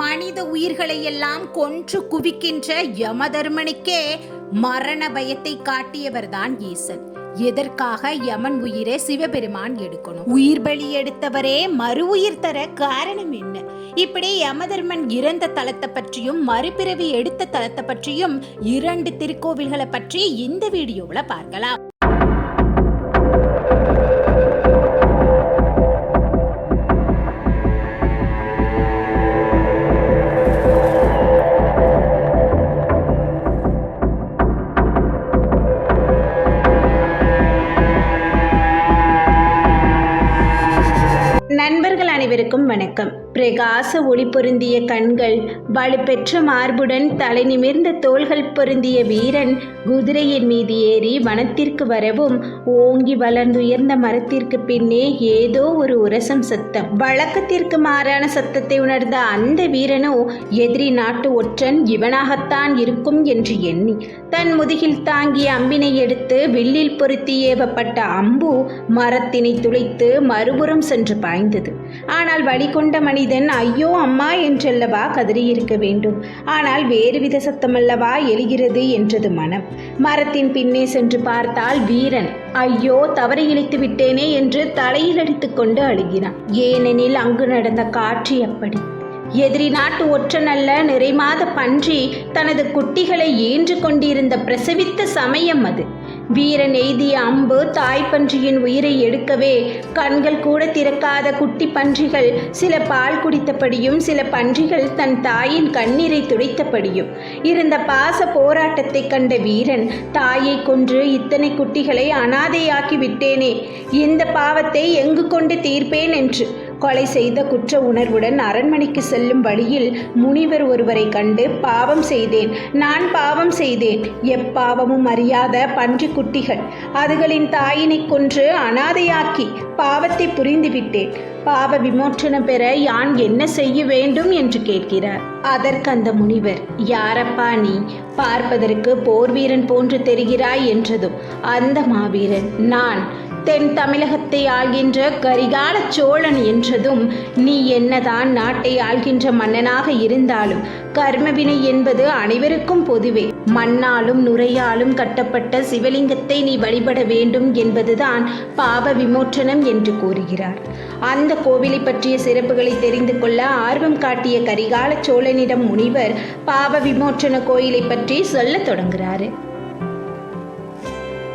மனித உயிர்களை எல்லாம் கொன்று குவிக்கின்ற யமதர்மனுக்கே மரண பயத்தை காட்டியவர்தான் ஈசன். எதற்காக யமன் உயிரை சிவபெருமான் எடுக்கணும்? உயிர் பலி எடுத்தவரே மறு உயிர் தர காரணம் என்ன? இப்படி யமதர்மன் இறந்த தலத்தை பற்றியும் மறுபிறவி எடுத்த தலத்தை பற்றியும் இரண்டு திருக்கோவில்களை பற்றி இந்த வீடியோவில் பார்க்கலாம். அனைவருக்கும் வணக்கம். பிரகாச ஒளி பொருந்திய கண்கள் வலுப்பெற்ற மார்புடன் தலை நிமிர்ந்த தோள்கள் பொருந்திய வீரன் குதிரையின் மீது ஏறி வனத்திற்கு வரவும் ஓங்கி வளர்ந்துயர்ந்த மரத்திற்கு பின்னே ஏதோ ஒரு உரசம் சத்தம். வழக்கத்திற்கு மாறான சத்தத்தை உணர்ந்த அந்த வீரனோ எதிரி நாட்டு ஒற்றன் இவனாகத்தான் இருக்கும் என்று எண்ணி தன் முதுகில் தாங்கிய அம்பினை எடுத்து வில்லில் பொருத்தி ஏவப்பட்ட அம்பு மரத்தினை துளைத்து மறுபுறம் சென்று பாய்ந்தது. ஆனால் வழி கொண்ட மனிதன் ஐயோ அம்மா என்றல்லவா கதறியிருக்க வேண்டும். ஆனால் வேறுவித சத்தமல்லவா எழுகிறது என்றது மனம். மரத்தின் பின்னே சென்று பார்த்தால் வீரன் ஐயோ தவறி இழைத்து விட்டேனே என்று தலையில் அடித்துக்கொண்டு அழுகிறான். ஏனெனில் அங்கு நடந்த காட்சி அப்படி. எதிரி நாட்டு ஒற்றனல்ல நிறைமாத பன்றி தனது குட்டிகளை ஈன்று கொண்டிருந்த பிரசவித்த சமயம் அது. வீரன் எய்திய அம்பு தாய் பன்றியின் உயிரை எடுக்கவே கண்கள் கூட திறக்காத குட்டி பன்றிகள் சில பால் குடித்தபடியும் சில பன்றிகள் தன் தாயின் கண்ணீரை துடைத்தபடியும். இருந்த பாச போராட்டத்தை கண்ட வீரன் தாயை கொன்று இத்தனை குட்டிகளை அனாதையாக்கி விட்டேனே இந்த பாவத்தை எங்கு கொண்டு தீர்ப்பேன்? என்று கொலை செய்த குற்ற உணர்வுடன் அரண்மனைக்கு செல்லும் வழியில் முனிவர் ஒருவரை கண்டு பாவம் செய்தேன். நான் பாவம் செய்தேன். எப்பாவமும் அறியாத பன்றி குட்டிகள். அதுகளின் தாயினை கொன்று அனாதையாக்கி பாவத்தை புரிந்துவிட்டேன். பாவ விமோச்சனம் பெற யான் என்ன செய்ய வேண்டும் என்று கேட்கிறார். அதற்கு அந்த முனிவர் யாரப்பா நீ? பார்ப்பதற்கு போர் வீரன் போன்று தெரிகிறாய் என்றதும் அந்த மாவீரன் நான் தென் தமிழகத்தை ஆள்கின்ற கரிகால சோழன் என்றதும் நீ என்னதான் நாட்டை ஆள்கின்ற மன்னனாக இருந்தாலும் கர்மவினை என்பது அனைவருக்கும் பொதுவே. மண்ணாலும் நுரையாலும் கட்டப்பட்ட சிவலிங்கத்தை நீ வழிபட வேண்டும் என்பதுதான் பாவ விமோச்சனம் என்று கூறுகிறார். அந்த கோவிலை பற்றிய சிறப்புகளை தெரிந்து கொள்ள ஆர்வம் காட்டிய கரிகால சோழனிடம் முனிவர் பாவ விமோச்சன கோயிலை பற்றி சொல்லத் தொடங்குகிறாரு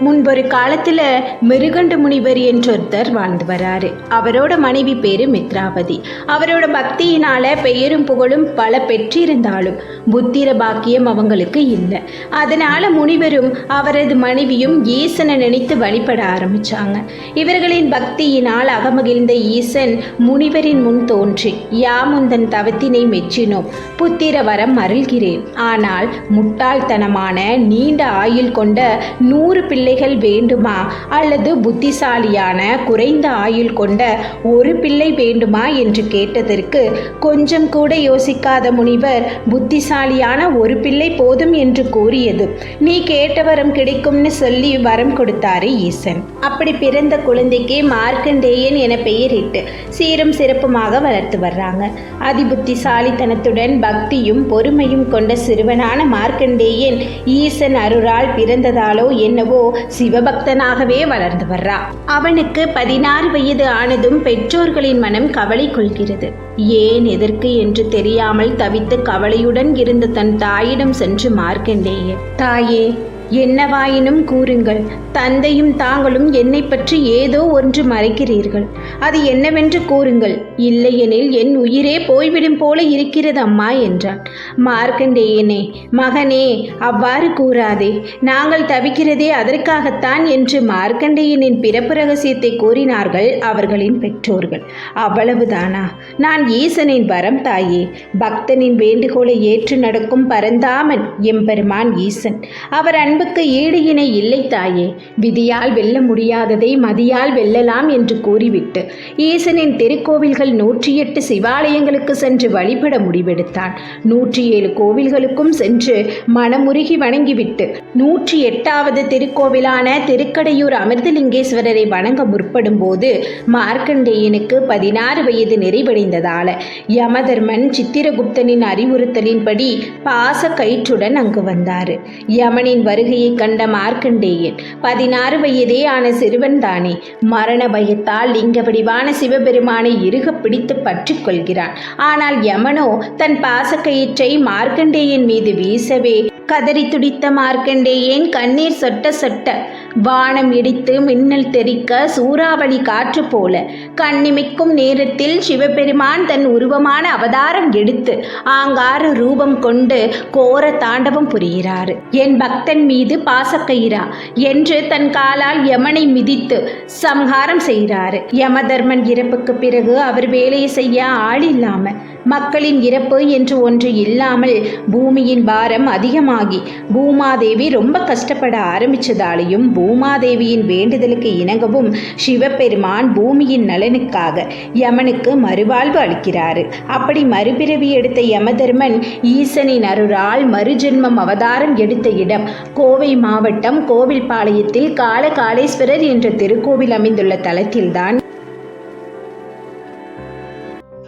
முன்பொரு காலத்தில் மிருகண்ட முனிவர் என்றொருத்தர் வாழ்ந்து வராரு. அவரோட மனைவி பேரு மித்ராவதி. அவரோட பக்தியினால பெயரும் புகழும் பல பெற்றிருந்தாலும் புத்திர பாக்கியம் அவங்களுக்கு இல்லை. அதனால முனிவரும் அவரது மனைவியும் ஈசனை நினைத்து வழிபட ஆரம்பிச்சாங்க. இவர்களின் பக்தியினால் அகமகிழ்ந்த ஈசன் முனிவரின் முன் தோன்றி யாமுந்தன் தவத்தினை மெச்சினோம் புத்திர வரம் அருள்கிறேன். ஆனால் முட்டாள்தனமான நீண்ட ஆயுள் கொண்ட நூறு பிள்ளை பிள்ளைகள் வேண்டுமா? அல்லது புத்திசாலியான குறைந்த ஆயுள் கொண்ட ஒரு பிள்ளை வேண்டுமா? என்று கேட்டதற்கு கொஞ்சம் கூட யோசிக்காத முனிவர் புத்திசாலியான ஒரு பிள்ளை போதும் என்று கூறியது. நீ கேட்ட வரம் கிடைக்கும்னு சொல்லி வரம் கொடுத்தாரு ஈசன். அப்படி பிறந்த குழந்தைக்கு மார்க்கண்டேயன் என பெயரிட்டு சீரும் சிறப்புமாக வளர்த்து வர்றாங்க. அதிபுத்திசாலித்தனத்துடன் பக்தியும் பொறுமையும் கொண்ட சிறுவனான மார்க்கண்டேயன் ஈசன் அருளால் பிறந்ததாலோ என்னவோ சிவபக்தனாகவே வளர்ந்து வர்றா. அவனுக்கு பதினாறு வயது ஆனதும் பெற்றோர்களின் மனம் கவலை கொள்கிறது. ஏன் எதற்கு என்று தெரியாமல் தவித்து கவலையுடன் இருந்த தன் தாயிடம் சென்று மார்க்கண்டேயே தாயே என்னவாயினும் கூறுங்கள். தந்தையும் தாங்களும் என்னை பற்றி ஏதோ ஒன்று மறைக்கிறீர்கள். அது என்னவென்று கூறுங்கள். இல்லையெனில் என் உயிரே போய்விடும் போல இருக்கிறது அம்மா என்றான். மார்க்கண்டேயனே மகனே அவ்வாறு கூறாதே. நாங்கள் தவிக்கிறதே அதற்காகத்தான் என்று மார்க்கண்டேயனின் பிறப்பு ரகசியத்தை கூறினார்கள் அவர்களின் பெற்றோர்கள். அவ்வளவுதானா? நான் ஈசனின் வரம் தாயே. பக்தனின் வேண்டுகோளை ஏற்று நடக்கும் பரந்தாமன் எம்பெருமான் ஈசன். அவர் அன்னை அன்புக்கு ஈடு இணை இல்லை தாயே. விதியால் வெல்ல முடியாததை மதியால் வெல்லலாம் என்று கூறிவிட்டு ஈசனின் திருக்கோவில்கள் நூற்றி எட்டு சிவாலயங்களுக்கு சென்று வழிபட முடிவெடுத்தான். நூற்றி ஏழு கோவில்களுக்கும் சென்று மனமுருகி வணங்கிவிட்டு நூற்றி எட்டாவது திருக்கோவிலான திருக்கடையூர் அமிர்தலிங்கேஸ்வரரை வணங்க முற்படும் போது மார்க்கண்டேயனுக்கு பதினாறு வயது நிறைவடைந்ததால யமதர்மன் சித்திரகுப்தனின் அறிவுறுத்தலின்படி பாச கயிற்றுடன் அங்கு வந்தார். யமனின் வருகையை கண்ட மார்க்கண்டேயன். பதினாறு வயதே ஆன சிறுவன் தானே. மரண பயத்தால் லிங்க வடிவான சிவபெருமானை இறுக பிடித்து பற்றிக் கொள்கிறான். ஆனால் யமனோ தன் பாசக்கயிற்றை மார்க்கண்டேயன் மீது வீசவே. கதறி துடித்த மார்க்கண்டேயன் கண்ணீர் சொட்ட சொட்ட வானம் இடித்து மின்னல் தெறிக்க சூறாவளி காற்று போல. கண்ணிமைக்கும் நேரத்தில் சிவபெருமான் தன் உருவமான அவதாரம் எடுத்து ஆங்காறு ரூபம் கொண்டு கோர தாண்டவம் புரிகிறார். என் பக்தன் மீது பாசக்கயிறா என்று தன் காலால் யமனை மிதித்து சம்ஹாரம் செய்கிறார். யமதர்மன் இறப்புக்கு பிறகு அவர் வேலையை செய்ய ஆள் இல்லாமல் மக்களின் இறப்பு என்று ஒன்று இல்லாமல் பூமியின் பாரம் அதிகமாகி பூமாதேவி ரொம்ப கஷ்டப்பட ஆரம்பிச்சதாலையும் பூமாதேவியின் வேண்டுதலுக்கு இணங்கவும் சிவபெருமான் பூமியின் நலனுக்காக யமனுக்கு மறுவாழ்வு அளிக்கிறாரு. அப்படி மறுபிறவி எடுத்த யமதர்மன் ஈசனின் அருளால் மறுஜென்மம் அவதாரம் எடுத்த இடம் கோவை மாவட்டம் கோவில்பாளையத்தில் காலகாலேஸ்வரர் என்ற திருக்கோவில் அமைந்துள்ள தலத்தில்தான்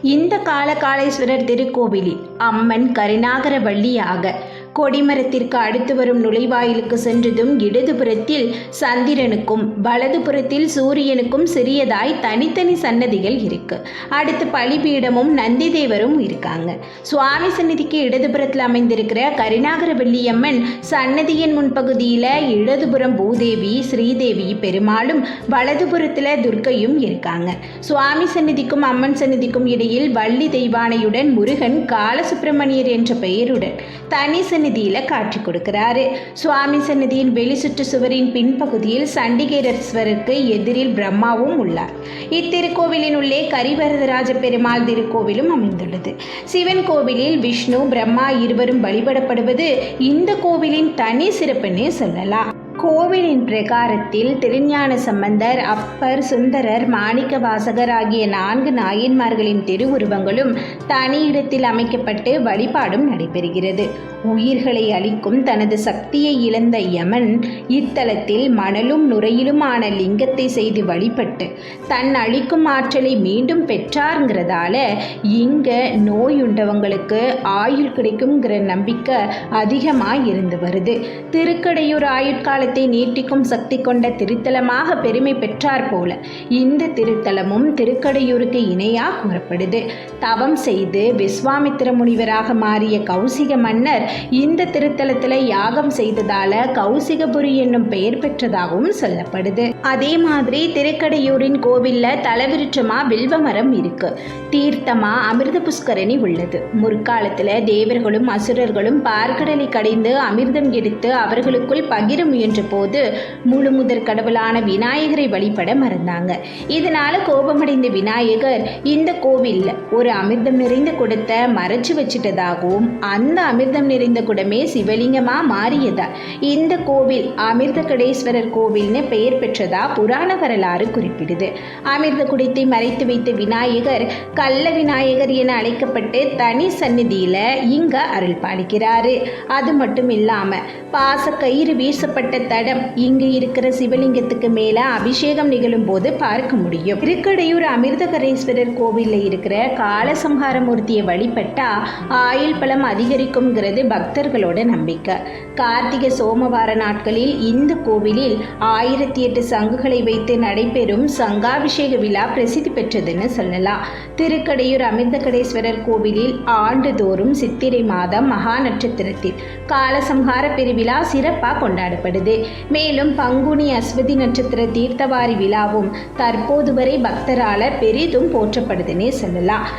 இந்த காலகாலேஸ்வரர் திருக்கோவிலில் அம்மன் கருணாகரவள்ளியாக கொடிமரத்திற்கு அடுத்து வரும் நுழைவாயிலுக்கு சென்றதும் இடதுபுறத்தில் சந்திரனுக்கும் வலதுபுறத்தில் சூரியனுக்கும் சிறியதாய் தனித்தனி சன்னதிகள் இருக்கு. அடுத்து பலிபீடமும் நந்தி தேவரும் இருக்காங்க. சுவாமி சன்னதிக்கு இடதுபுறத்தில் அமைந்திருக்கிற கருணாகர வெள்ளியம்மன் சன்னதியின் முன்பகுதியில் இடதுபுறம் பூதேவி ஸ்ரீதேவி பெருமாளும் வலதுபுறத்தில் துர்க்கையும் இருக்காங்க. சுவாமி சன்னதிக்கும் அம்மன் சன்னதிக்கும் இடையில் வள்ளி தெய்வானையுடன் முருகன் காலசுப்பிரமணியர் என்ற பெயருடன் தனி சந்நிதியில் காட்சி கொடுக்கிறாரு. சுவாமி சன்னதியின் வெளிச்சுற்று சுவரின் பின்பகுதியில் சண்டிகேரஸ்வருக்கு எதிரில் பிரம்மாவும் உள்ளார். இத்திருக்கோவிலின் உள்ளே கரிவரதராஜ பெருமாள் திருக்கோவிலும் அமைந்துள்ளது. சிவன் கோவிலில் விஷ்ணு பிரம்மா இருவரும் வழிபடப்படுவது இந்த கோவிலின் தனி சிறப்புன்னே சொல்லலாம். கோவிலின் பிரகாரத்தில் திருஞான சம்பந்தர் அப்பர் சுந்தரர் மாணிக்க வாசகர் ஆகிய நான்கு நாயன்மார்களின் திருவுருவங்களும் தனி இடத்தில் அமைக்கப்பட்டு வழிபாடும் நடைபெறுகிறது. உயிர்களை அளிக்கும் தனது சக்தியை இழந்த யமன் இத்தலத்தில் மணலும் நுரையிலுமான லிங்கத்தை செய்து வழிபட்டு தன் அளிக்கும் ஆற்றலை மீண்டும் பெற்றாருங்கிறதால இங்க நோயுண்டவங்களுக்கு ஆயுள் கிடைக்குங்கிற நம்பிக்கை அதிகமாக இருந்து வருது. திருக்கடையூர் ஆயுட்கால ஆயுட்காலத்தை நீட்டிக்கும் சக்தி கொண்ட திருத்தலமாக பெருமை பெற்றார் போல இந்த திருத்தலமும் திருக்கடையூருக்கு இணையாக கூறப்படுது. தவம் செய்து விஸ்வாமித்திர முனிவராக மாறிய கௌசிக மன்னர் இந்த திருத்தலத்தில் யாகம் செய்ததால கௌசிகபுரி என்னும் பெயர் பெற்றதாகவும் சொல்லப்படுது. அதே மாதிரி திருக்கடையூரின் கோவில்ல தலவிருட்சமா வில்வ மரம் இருக்கு. தீர்த்தமா அமிர்த புஷ்கரணி உள்ளது. முற்காலத்தில் தேவர்களும் அசுரர்களும் பார்க்கடலை கடைந்து அமிர்தம் எடுத்து அவர்களுக்குள் பகிர முயன்ற போது முழு முதற் கடவுளான விநாயகரை வழிபட மறந்தாங்க. இதனால கோபமடைந்த விநாயகர் இந்த கோவில்ல ஒரு அமிர்தம் நிறைந்த குடத்தை மறைச்சு வச்சிட்டதாகவும் அந்த அமிர்தம் நிறைந்த குடமே சிவலிங்கமா மாறியதா? இந்த கோவில் அமிர்த கடேஸ்வரர் கோவில்னு பெயர் பெற்றதா? புராண வரலாறு குறிப்பிடுது. அமிர்த குடத்தை மறைத்து வைத்த விநாயகர் கள்ள விநாயகர் என அழைக்கப்பட்டு தனி சந்நிதியில இங்க அருள் பாலிக்கிறாரு அது மட்டும் இல்லாம பாச கயிறு வீசப்பட்ட தடம் இங்கு இருக்கிற சிவலிங்கத்துக்கு மேல அபிஷேகம் நிகழும் போது பார்க்க முடியும். திருக்கடையூர் அமிர்தகரேஸ்வரர் கோவிலில் இருக்கிற காலசம்ஹாரமூர்த்தியை வழிபட்டா ஆயுள் பலம் அதிகரிக்கும்ங்கிறது பக்தர்களோட நம்பிக்கை. கார்த்திகை சோமவார நாட்களில் இந்த கோவிலில் ஆயிரத்தி எட்டு சங்குகளை வைத்து நடைபெறும் சங்காபிஷேக விழா பிரசித்தி பெற்றதுன்னு சொல்லலாம். திருக்கடையூர் அமிர்தகடேஸ்வரர் கோவிலில் ஆண்டுதோறும் சித்திரை மாதம் மகா நட்சத்திரத்தில் காலசம்ஹார பெருவிழா சிறப்பாக கொண்டாடப்படுது. மேலும் பங்குனி அஸ்வதி நட்சத்திர தீர்த்தவாரி விழாவும் தற்போது வரை பக்தரால பெரிதும் போற்றப்படுதுன்னே சொல்லலாம்.